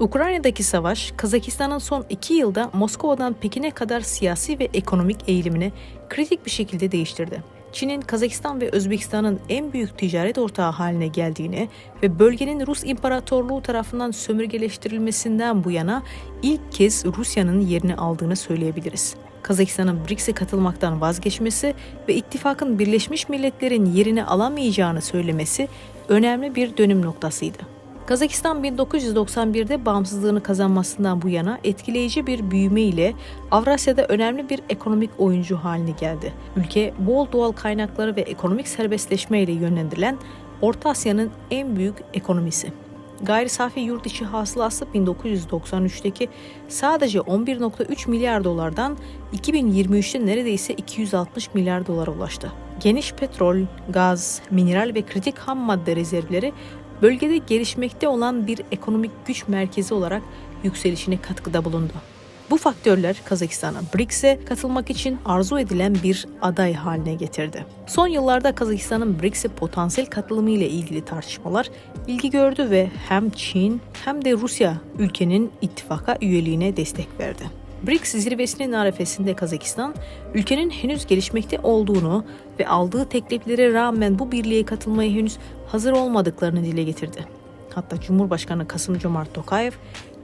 Ukrayna'daki savaş, Kazakistan'ın son iki yılda Moskova'dan Pekin'e kadar siyasi ve ekonomik eğilimini kritik bir şekilde değiştirdi. Çin'in Kazakistan ve Özbekistan'ın en büyük ticaret ortağı haline geldiğini ve bölgenin Rus İmparatorluğu tarafından sömürgeleştirilmesinden bu yana ilk kez Rusya'nın yerini aldığını söyleyebiliriz. Kazakistan'ın BRICS'e katılmaktan vazgeçmesi ve ittifakın Birleşmiş Milletler'in yerini alamayacağını söylemesi önemli bir dönüm noktasıydı. Kazakistan 1991'de bağımsızlığını kazanmasından bu yana etkileyici bir büyüme ile Avrasya'da önemli bir ekonomik oyuncu haline geldi. Ülke bol doğal kaynakları ve ekonomik serbestleşme ile yönlendirilen Orta Asya'nın en büyük ekonomisi. Gayri safi yurt içi hasılası 1993'teki sadece 11.3 milyar dolardan 2023'te neredeyse 260 milyar dolara ulaştı. Geniş petrol, gaz, mineral ve kritik ham madde rezervleri bölgede gelişmekte olan bir ekonomik güç merkezi olarak yükselişine katkıda bulundu. Bu faktörler Kazakistan'ı BRICS'e katılmak için arzu edilen bir aday haline getirdi. Son yıllarda Kazakistan'ın BRICS'e potansiyel katılımı ile ilgili tartışmalar ilgi gördü ve hem Çin hem de Rusya ülkenin ittifaka üyeliğine destek verdi. BRICS zirvesinin arefesinde Kazakistan, ülkenin henüz gelişmekte olduğunu ve aldığı tekliflere rağmen bu birliğe katılmaya henüz hazır olmadıklarını dile getirdi. Hatta Cumhurbaşkanı Kasım Cumart Tokayev,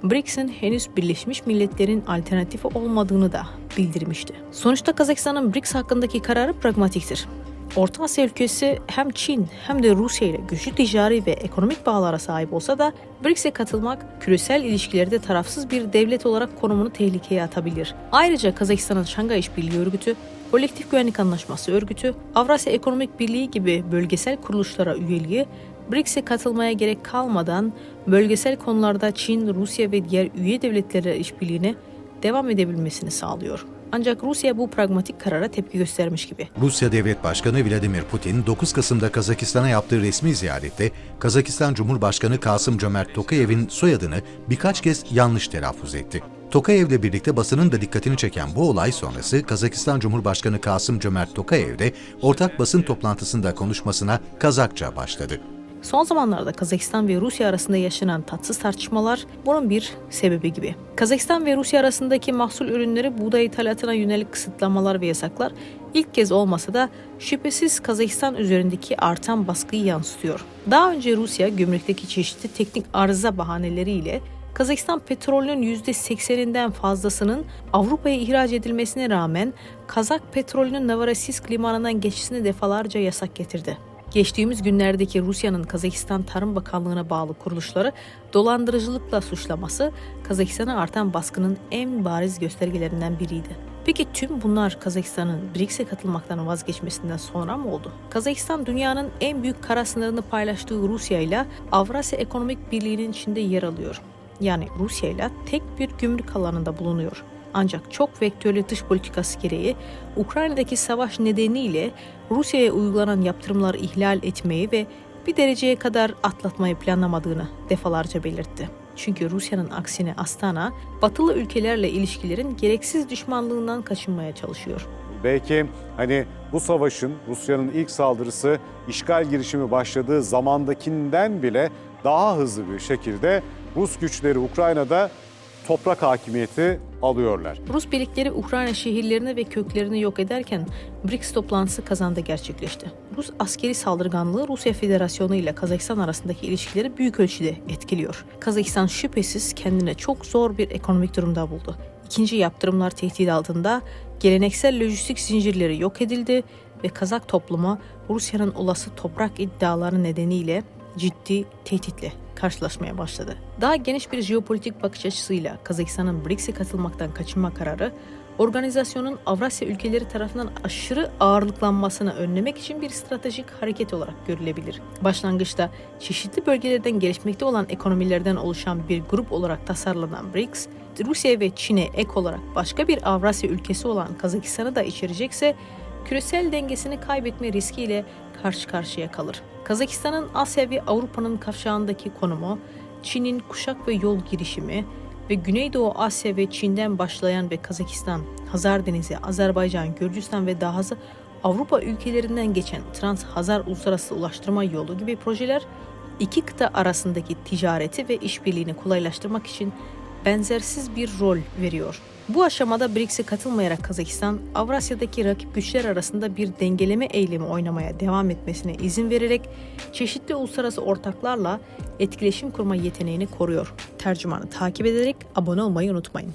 BRICS'in henüz Birleşmiş Milletler'in alternatifi olmadığını da bildirmişti. Sonuçta Kazakistan'ın BRICS hakkındaki kararı pragmatiktir. Orta Asya ülkesi hem Çin hem de Rusya ile güçlü ticari ve ekonomik bağlara sahip olsa da BRICS'e katılmak küresel ilişkilerde tarafsız bir devlet olarak konumunu tehlikeye atabilir. Ayrıca Kazakistan'ın Şangay İşbirliği Örgütü, Kolektif Güvenlik Anlaşması Örgütü, Avrasya Ekonomik Birliği gibi bölgesel kuruluşlara üyeliği BRICS'e katılmaya gerek kalmadan bölgesel konularda Çin, Rusya ve diğer üye devletlerle işbirliğine devam edebilmesini sağlıyor. Ancak Rusya bu pragmatik karara tepki göstermiş gibi. Rusya Devlet Başkanı Vladimir Putin 9 Kasım'da Kazakistan'a yaptığı resmi ziyarette Kazakistan Cumhurbaşkanı Kasım Cömert Tokayev'in soyadını birkaç kez yanlış telaffuz etti. Tokayev'le birlikte basının da dikkatini çeken bu olay sonrası Kazakistan Cumhurbaşkanı Kasım Cömert Tokayev de ortak basın toplantısında konuşmasına Kazakça başladı. Son zamanlarda Kazakistan ve Rusya arasında yaşanan tatsız tartışmalar bunun bir sebebi gibi. Kazakistan ve Rusya arasındaki mahsul ürünleri buğday ithalatına yönelik kısıtlamalar ve yasaklar ilk kez olmasa da şüphesiz Kazakistan üzerindeki artan baskıyı yansıtıyor. Daha önce Rusya gümrükteki çeşitli teknik arıza bahaneleriyle Kazakistan petrolünün %80'inden fazlasının Avrupa'ya ihraç edilmesine rağmen Kazak petrolünün Novorossiysk limanından geçişini defalarca yasak getirdi. Geçtiğimiz günlerdeki Rusya'nın Kazakistan Tarım Bakanlığı'na bağlı kuruluşları dolandırıcılıkla suçlaması Kazakistan'a artan baskının en bariz göstergelerinden biriydi. Peki tüm bunlar Kazakistan'ın BRICS'e katılmaktan vazgeçmesinden sonra mı oldu? Kazakistan dünyanın en büyük kara sınırını paylaştığı Rusya ile Avrasya Ekonomik Birliği'nin içinde yer alıyor. Yani Rusya ile tek bir gümrük alanında bulunuyor. Ancak çok vektörlü dış politikası gereği Ukrayna'daki savaş nedeniyle Rusya'ya uygulanan yaptırımları ihlal etmeyi ve bir dereceye kadar atlatmayı planlamadığını defalarca belirtti. Çünkü Rusya'nın aksine Astana, batılı ülkelerle ilişkilerin gereksiz düşmanlığından kaçınmaya çalışıyor. Belki hani bu savaşın Rusya'nın ilk saldırısı işgal girişimi başladığı zamandakinden bile daha hızlı bir şekilde Rus güçleri Ukrayna'da toprak hakimiyeti alıyorlar. Rus birlikleri Ukrayna şehirlerini ve köklerini yok ederken BRICS toplantısı Kazan'da gerçekleşti. Rus askeri saldırganlığı Rusya Federasyonu ile Kazakistan arasındaki ilişkileri büyük ölçüde etkiliyor. Kazakistan şüphesiz kendine çok zor bir ekonomik durumda buldu. İkinci yaptırımlar tehdit altında geleneksel lojistik zincirleri yok edildi ve Kazak toplumu Rusya'nın olası toprak iddiaları nedeniyle ciddi tehditle karşılaşmaya başladı. Daha geniş bir jeopolitik bakış açısıyla Kazakistan'ın BRICS'e katılmaktan kaçınma kararı, organizasyonun Avrasya ülkeleri tarafından aşırı ağırlıklanmasını önlemek için bir stratejik hareket olarak görülebilir. Başlangıçta çeşitli bölgelerden gelişmekte olan ekonomilerden oluşan bir grup olarak tasarlanan BRICS, Rusya ve Çin'e ek olarak başka bir Avrasya ülkesi olan Kazakistan'ı da içerecekse küresel dengesini kaybetme riskiyle karşı karşıya kalır. Kazakistan'ın Asya ve Avrupa'nın kavşağındaki konumu, Çin'in kuşak ve yol girişimi ve Güneydoğu Asya ve Çin'den başlayan ve Kazakistan, Hazar Denizi, Azerbaycan, Gürcistan ve dahası Avrupa ülkelerinden geçen Trans-Hazar Uluslararası Ulaştırma Yolu gibi projeler iki kıta arasındaki ticareti ve işbirliğini kolaylaştırmak için benzersiz bir rol veriyor. Bu aşamada BRICS'e katılmayarak Kazakistan, Avrasya'daki rakip güçler arasında bir dengeleme eylemi oynamaya devam etmesine izin vererek çeşitli uluslararası ortaklarla etkileşim kurma yeteneğini koruyor. Tercümanı takip ederek abone olmayı unutmayın.